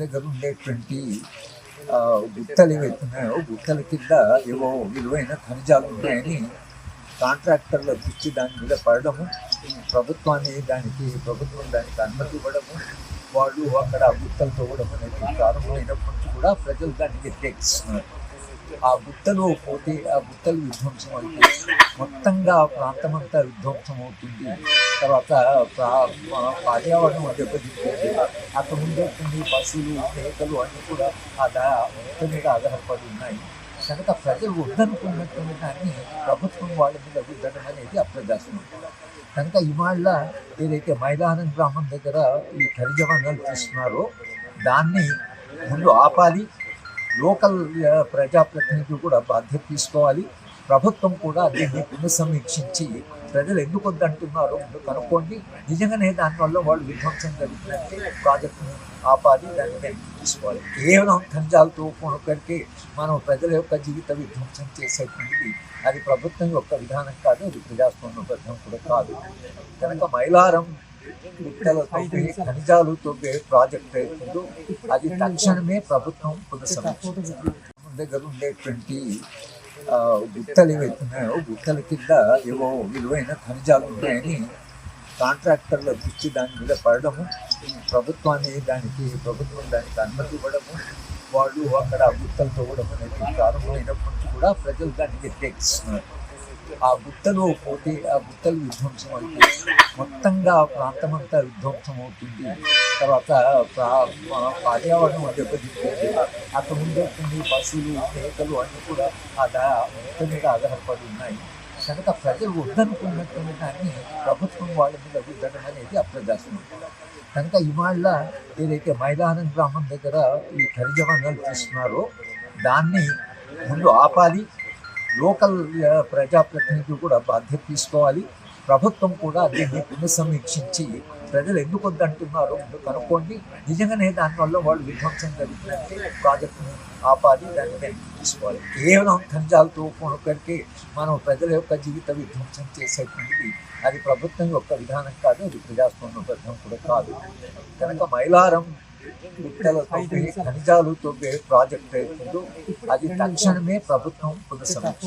దగ్గర ఉండేటువంటి గుట్టలు ఏవైతే ఉన్నాయో గుట్టల కింద ఏవో విలువైన ఖనిజాలు ఉన్నాయని కాంట్రాక్టర్ల దృష్టి దాని మీద పడడము ప్రభుత్వాన్ని దానికి ప్రభుత్వం దానికి అనుమతి ఇవ్వడము వాళ్ళు అక్కడ ఆ గుట్టలు తవ్వడం అనేది ప్రారంభమైనప్పటి నుంచి కూడా ప్రజలు దాన్ని వ్యతిరేకిస్తున్నారు. ఆ గుట్టలో పోతే ఆ గుట్టలు విధ్వంసం అయితే మొత్తంగా ఆ ప్రాంతం అంతా విధ్వంసం అవుతుంది. తర్వాత పర్యావరణం దెబ్బతింటుంది అక్కడ ఉండేటువంటి పశువులు మేకలు అన్నీ కూడా ఆ దా మొత్తం మీద ఆధారపడి ఉన్నాయి. కనుక ప్రజలు వద్దనుకున్నటువంటి దాన్ని ప్రభుత్వం వాళ్ళ మీద వద్దడం అనేది అప్రదర్శనం. కనుక ఇవాళ ఏదైతే మైదానం గ్రామం దగ్గర ఈ ఖనిజ వనరులు తీస్తున్నారో దాన్ని ముందు ఆపాలి లోకల్ ప్రజాప్రతినిధులు కూడా బాధ్యత తీసుకోవాలి. ప్రభుత్వం కూడా దీన్ని పునఃసమీక్షించి ప్రజలు ఎందుకు వద్దంటున్నారో ముందు కనుక్కోండి. నిజంగానే దానివల్ల వాళ్ళు విధ్వంసం జరుగుతుందంటే ప్రాజెక్టును ఆపాలి దాన్ని వెనక్కి తీసుకోవాలి. కేవలం ఖంజాలతో కొనుక్కడికి మనం ప్రజల యొక్క జీవిత విధ్వంసం చేసేటువంటిది అది ప్రభుత్వం యొక్క విధానం కాదు అది ప్రజాస్వామ్యబద్ధం కూడా కాదు. కనుక మైలారం గుట్టల తవ్వే ఖనిజాలు తవ్వే ప్రాజెక్ట్ అవుతుందో అది తక్షణమే ప్రభుత్వం పునఃసమీక్ష దగ్గర ఉండేటువంటి గుట్టలు ఏవైతున్నాయో గుట్టల కింద ఏవో విలువైన ఖనిజాలు ఉన్నాయని కాంట్రాక్టర్ల దృష్టి దాని మీద పడడము ప్రభుత్వాన్ని దానికి ప్రభుత్వం దానికి అనుమతి ఇవ్వడము వాళ్ళు అక్కడ ఆ గుట్టలు తవ్వడం అనేది ప్రారంభమైనప్పటి నుంచి కూడా ప్రజలు దాన్ని వ్యతిరేకిస్తున్నారు ఆ గుట్టలో పోతే ఆ గుట్టలు విధ్వంసం అయితే మొత్తంగా ఆ ప్రాంతం అంతా విధ్వంసం అవుతుంది తర్వాత పర్యావరణం దెబ్బతింటుంది. అక్కడ ఉండేటువంటి పశువులు మేకలు అన్నీ కూడా ఆ మొత్తం మీద ఆధారపడి ఉన్నాయి. కనుక ప్రజలు వద్దనుకున్నటువంటి దాన్ని ప్రభుత్వం వాళ్ళ మీద వద్దడం అనేది అప్రజాస్వామ్యం కనుక ఇవాళ ఏదైతే మైదానం గ్రామం దగ్గర ఈ ఖనిజ వనరులు తీస్తున్నారో దాన్ని ముందు ఆపాలి లోకల్ ప్రజాప్రతినిధులు కూడా బాధ్యత తీసుకోవాలి. ప్రభుత్వం కూడా దీన్ని పునఃసమీక్షించి ప్రజలు ఎందుకు వద్దంటున్నారో ముందు కనుక్కోండి. నిజంగానే దానివల్ల వాళ్ళు విధ్వంసం జరుగుతుందంటే ప్రాజెక్టును ఆపాలి దాన్ని వెనక్కి తీసుకోవాలి. కేవలం ఖనిజాలతో కొనుక్కడికి మనం ప్రజల యొక్క జీవిత విధ్వంసం చేసేటువంటిది. అది ప్రభుత్వం యొక్క విధానం కాదు అది ప్రజాస్వామ్యబద్ధం కూడా కాదు. కనుక మైలారం గుట్టల తవ్వే ఖనిజాలు తవ్వే ప్రాజెక్ట్ అవుతుందో అది తక్షణమే ప్రభుత్వం పునఃసమీక్ష